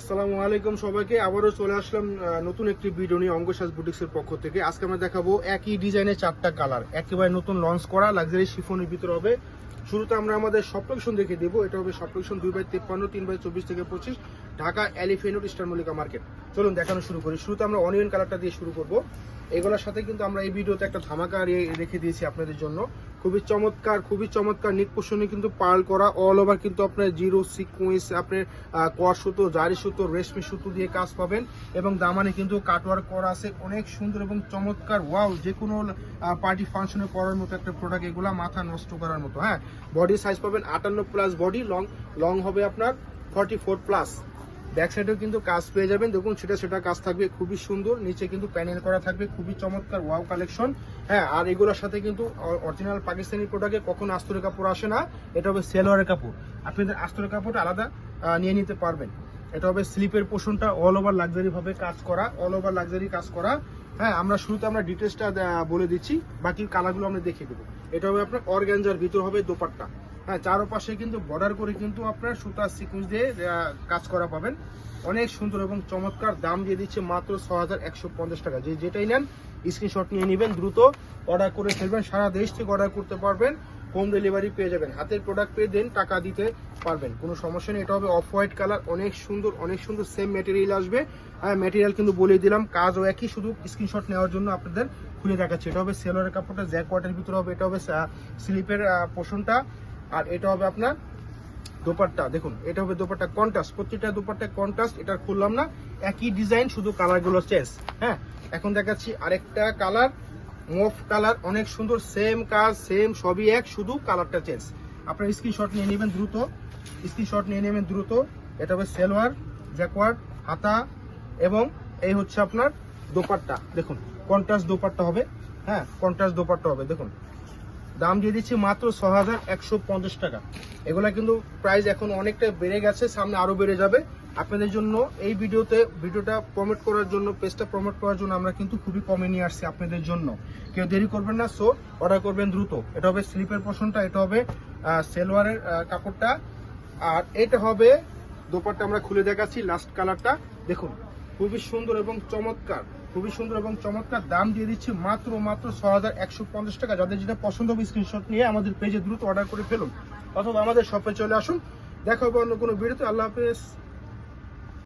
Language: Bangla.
আসসালামু আলাইকুম সবাইকে। আবারও চলে আসলাম নতুন একটি ভিডিও নিয়ে অঙ্গসাজ বুটিক্সের পক্ষ থেকে। আজকে আমরা দেখাবো একই ডিজাইনের চারটা কালার একেবারে নতুন লঞ্চ করা লাক্সারি শিফনের ভিতরে হবে। শুরুতে আমরা আমাদের সব কালেকশন দেখে দেবো। এটা হবে সব কালেকশন দুই বাই তেপ্পান্ন, তিন বাই চব্বিশ থেকে পঁচিশ, Dhaka Elephant Eastern Mallika market. চলুন দেখানো শুরু করি। শুরুতে আমরা অনিয়ন কালারটা দিয়ে শুরু করব। এগুলোর সাথে কিন্তু আমরা এই ভিডিওতে একটা ধামাকা রেখে দিয়েছি আপনাদের জন্য। খুবই চমৎকার খুবই চমৎকার নিক পোষণে কিন্তু পার্ল করা অল ওভার কিন্তু আপনার জিরো সিকুয়েন্স আপনার কর সুতো, জারি সুতো, রেশমি সুতো দিয়ে কাজ পাবেন এবং দামানে কিন্তু কাটওয়ার্ক করা আছে। অনেক সুন্দর এবং চমৎকার ওয়াও যে কোনো পার্টি ফাংশনে পরার মতো একটা প্রোডাক্ট এগুলা মাথা নষ্ট করার মতো হ্যাঁ? বডি সাইজ পাবেন আটান্ন প্লাস বডি লং লং হবে আপনার ফর্টি ফোর প্লাস ব্যাক সাইডেও কিন্তু কাজ পেয়ে যাবেন। দেখুন, সেটা সেটা কাজ থাকবে, খুবই সুন্দর। নিচে কিন্তু প্যানেল করা থাকবে, খুবই চমৎকার ওয়াও কালেকশন হ্যাঁ আর এগুলোর সাথে কিন্তু অরিজিনাল পাকিস্তানি প্রোডাক্টে কখনো আস্তরের কাপড় আসে না। এটা হবে সেলোয়ারের কাপড়। আপনাদের আস্তরের কাপড় আলাদা নিয়ে নিতে পারবেন। এটা হবে স্লিপের পোষণটা অল ওভার লাক্সারি ভাবে কাজ করা অল ওভার লাক্সারি কাজ করা। হ্যাঁ আমরা শুরুতে আমরা ডিটেলসটা বলে দিচ্ছি। বাকি কালারগুলো আমরা দেখিয়ে দেবো। এটা হবে আপনার অর্গ্যাঞ্জার ভিতর হবে দোপাট্টা। হ্যাঁ চারপাশে কিন্তু বর্ডার করে কিন্তু আপনার সুতা সিকুয়েন্স দিয়ে কাজ করা পাবেন। অনেক সুন্দর এবং চমৎকার দাম দিয়ে দিচ্ছে মাত্র ছ টাকা। যে যেটাই নেন স্ক্রিনশট নিয়ে নেবেন, দ্রুত অর্ডার করে ফেলবেন। সারা দেশ থেকে অর্ডার করতে পারবেন হোম ডেলিভারি পেয়ে যাবেন। হাতের প্রোডাক্ট পেয়ে দেন, টাকা দিতে পারবেন। কোনো সমস্যা নেই, এটা হবে অফ হোয়াইট কালার অনেক সুন্দর অনেক সুন্দর সেম ম্যাটেরিয়াল আসবে। আর ম্যাটেরিয়াল কিন্তু বলে দিলাম, কাজও একই, শুধু স্ক্রিনশট নেওয়ার জন্য আপনাদের খুলে দেখাচ্ছি। এটা হবে সেলোয়ারের কাপড়টা জ্যাক ওয়াটের ভিতরে হবে, এটা হবে স্লিপের পোষণটা আর এটা হবে আপনার দোপাট্টা, দেখুন, এটা হবে দোপাট্টা কন্ট্রাস্ট প্রত্যেকটা দোপাট্টা কন্ট্রাস্ট এটা খুললাম না, একই ডিজাইন শুধু কালারগুলো চেঞ্জ হ্যাঁ? এখন দেখাচ্ছি আরেকটা কালার মুভ কালার অনেক সুন্দর সেম কাজ সেম সবই এক, শুধু কালারটা চেঞ্জ আপনার স্ক্রিনশট নিয়ে নেবেন দ্রুত স্ক্রিনশট নিয়ে নেবেন দ্রুত। এটা হবে সেলোয়ার জ্যাকওয়ার্ড হাতা, এবং এই হচ্ছে আপনার দোপাট্টা, দেখুন কন্ট্রাস্ট দোপাট্টা হবে হ্যাঁ কন্ট্রাস্ট দোপাট্টা হবে, দেখুন। দাম দিয়ে দিচ্ছি মাত্র ছ টাকা। এগুলা কিন্তু প্রাইস এখন অনেকটা বেড়ে গেছে, সামনে আরও বেড়ে যাবে। আপনাদের জন্য এই ভিডিওতে, ভিডিওটা প্রমোট করার জন্য পেজটা প্রমোট করার জন্য আমরা কিন্তু খুবই কমে নিয়ে আসছি আপনাদের জন্য। কেউ দেরি করবেন না সো অর্ডার করবেন দ্রুত। এটা হবে স্লিপের পোষণটা এটা হবে সেলোয়ারের কাপড়টা। আর এটা হবে, দোপাট্টা আমরা খুলে দেখাচ্ছি লাস্ট কালারটা দেখুন খুবই সুন্দর এবং চমৎকার, খুবই সুন্দর এবং চমৎকার দাম দিয়ে দিচ্ছি মাত্র মাত্র ছ হাজার একশো পঞ্চাশ টাকা। যাদের যেটা পছন্দ হবে স্ক্রিনশট নিয়ে আমাদের পেজে দ্রুত অর্ডার করে ফেলুন। অথবা আমাদের শপে চলে আসুন। দেখা হবে অন্য কোনো ভিডিওতে আল্লাহ হাফেজ।